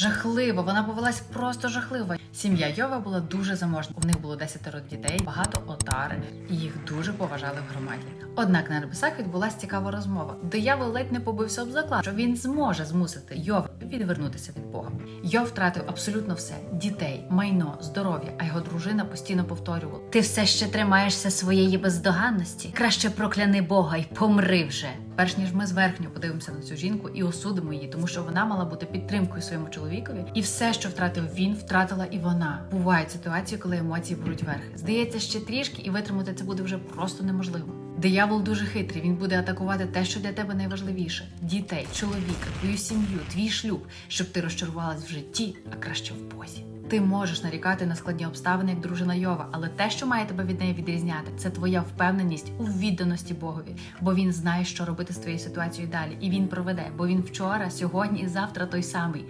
Жахливо, вона повелась просто жахливо. Сім'я Йова була дуже заможна. У них було десятеро дітей, багато отари, і їх дуже поважали в громаді. Однак на небесах відбулася цікава розмова. Диявол ледь не побився об заклад, що він зможе змусити Йова відвернутися від Бога. Йов втратив абсолютно все: дітей, майно, здоров'я. А його дружина постійно повторювала: Ти все ще тримаєшся своєї бездоганності. Краще прокляни Бога й помри вже. Перш ніж ми зверхньо подивимося на цю жінку і осудимо її, тому що вона мала бути підтримкою своєму чоловікові, і все, що втратив він, втратила і вона. Бувають ситуації, коли емоції беруть верх. Здається, ще трішки, і витримати це буде вже просто неможливо. Диявол дуже хитрий. Він буде атакувати те, що для тебе найважливіше: дітей, чоловіка, твою сім'ю, твій шлюб, щоб ти розчарувалась в житті, а краще в Бозі. Ти можеш нарікати на складні обставини як дружина Йова, але те, що має тебе від неї відрізняти, це твоя впевненість у відданості Богові, бо він знає, що робити з твоєю ситуацією далі, і він проведе, бо він вчора, сьогодні і завтра той самий.